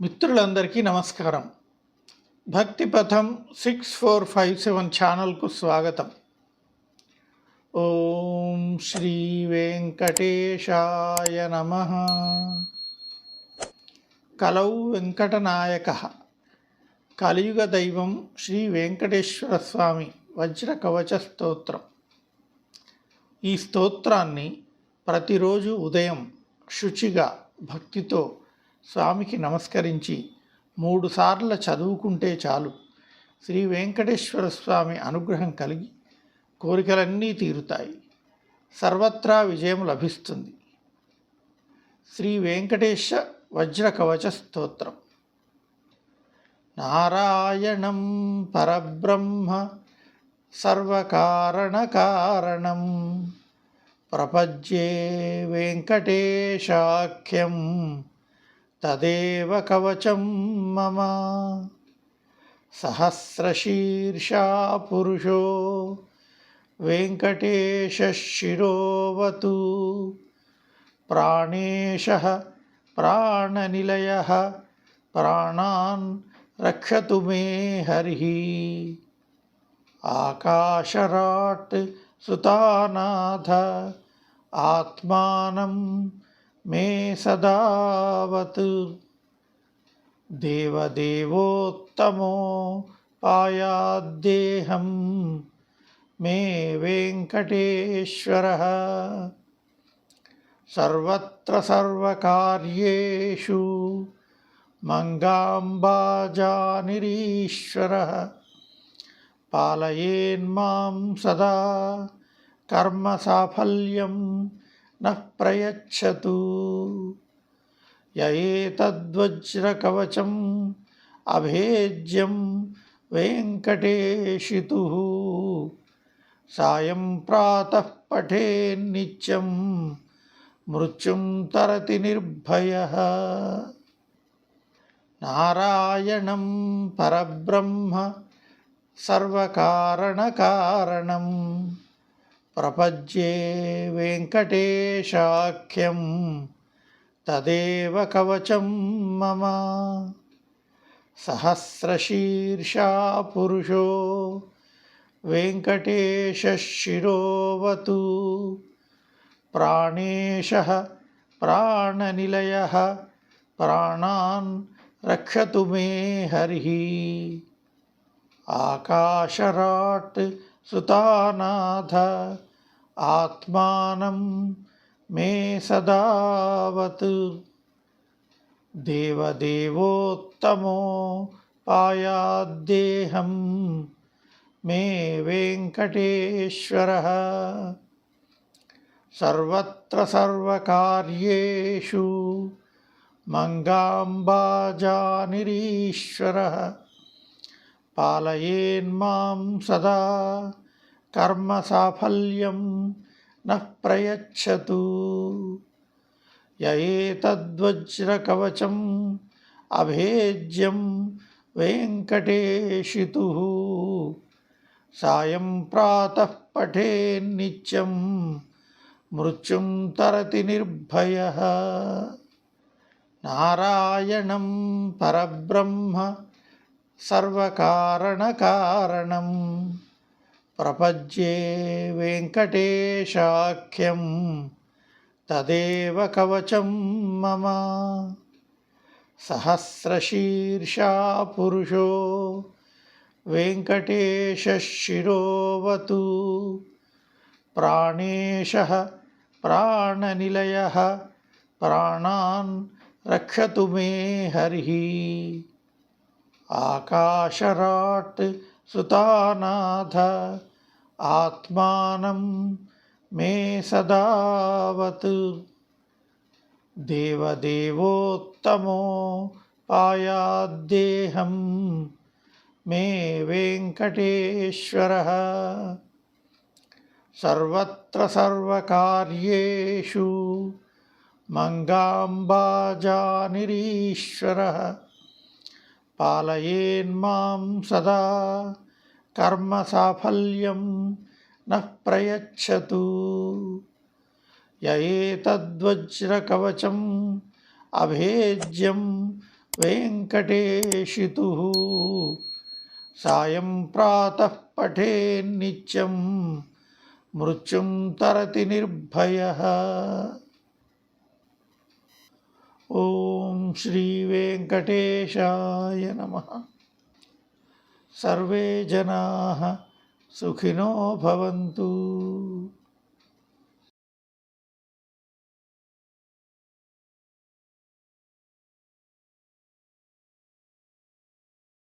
మిత్రులందరికీ నమస్కారం. Bhaktipatham six four five seven ఛానల్కు స్వాగతం. ఓం శ్రీ వెంకటేశాయ నమ. కలౌ వెంకటనాయక. కలియుగ దైవం శ్రీ వెంకటేశ్వర స్వామి వజ్ర కవచ స్తోత్రం. ఈ స్తోత్రాన్ని ప్రతిరోజు ఉదయం శుచిగా భక్తితో స్వామికి నమస్కరించి మూడుసార్లు చదువుకుంటే చాలు. శ్రీ వెంకటేశ్వర స్వామి అనుగ్రహం కలిగి కోరికలన్నీ తీరుతాయి. సర్వత్రా విజయం లభిస్తుంది. శ్రీ వెంకటేశ వజ్ర కవచ స్తోత్రం. నారాయణం పరబ్రహ్మ సర్వకారణకారణం ప్రపజ్యే వెంకటేశాఖ్యం. తదేవ కవచం మమ సహస్రశీర్షా పురుషో వెంకటేశిరోవతు ప్రాణేశ ప్రాణనిలయ ప్రాణాన్ రక్షతు మే హరి ఆకాశరాట్ సుతానాథ ఆత్మానం మే సదావత్. దేవదేవోత్తమో పాయాద్దేహం మే వెంకటేశ్వర. సర్వత్ర సర్వకార్యేషు. మంగాంబాజానిరీశ్వర పాలయేన్మాం సదా. కర్మసాఫల్యం నః ప్రయచ్చతు. యయేతద్వజ్రకవచం అభేజ్యం వెంకటేషితు సాయం ప్రాతః పఠేన్నిత్యం మృత్యుం తరతి నిర్భయ. నారాయణం పరబ్రహ్మ సర్వకారణకారణం. ప్రపద్యే వెంకటేశాఖ్యం తదేవ కవచం మమ సహస్రశీర్షా పురుషో వెంకటేశిరోవతు ప్రాణేశ ప్రాణనిలయ ప్రాణాన్ రక్షతు మే హరి. ఆకాశరాట్ సుతానాథ ఆత్మానం మే సదావత్ దేవదేవోత్తమో పాయాద్దేహం మే వెంకటేశ్వర సర్వత్ర సర్వకార్యేషు మంగాంబాజానిరీశ్వర పాలయేన్మాం సదా కర్మ సాఫల్యం నయచ్చతు యయేతద్వజ్రకవచం అభేజ్యం వెంకటేషితు సాయం ప్రాతః పఠేన్నిత్యం మృత్యుం తరతి నిర్భయ నారాయణం పరబ్రహ్మ సర్వకారణకారణం ప్రపజ్యే వెంకటేశాఖ్యం తదేవ కవచం మమ సహస్రశీర్షా పురుషో వెంకటేశిరోవతు ప్రాణేశ ప్రాణనిలయ ప్రాణాన్ రక్షతు మే హరి ఆకాశరాట్ సుతానాథ ఆత్మానం మే సదావత్. దేవదేవోత్తమో పాయాద్దేహం మే వెంకటేశ్వర. సర్వత్ర సర్వకార్యేషు మంగాంబాజానిరీశ్వర పాలయేన్మాం సదా. కర్మ సాఫల్యం నయచ్చతు యయేతద్వజ్రకవచం అభేజ్యం వెంకటేషితు సాయం ప్రాతః పఠేన్నిత్యం మృత్యుం తరతి నిర్భయ. ఓం శ్రీ వెంకటేశాయ నమ. సర్వే జనా సుఖినో భవంతు.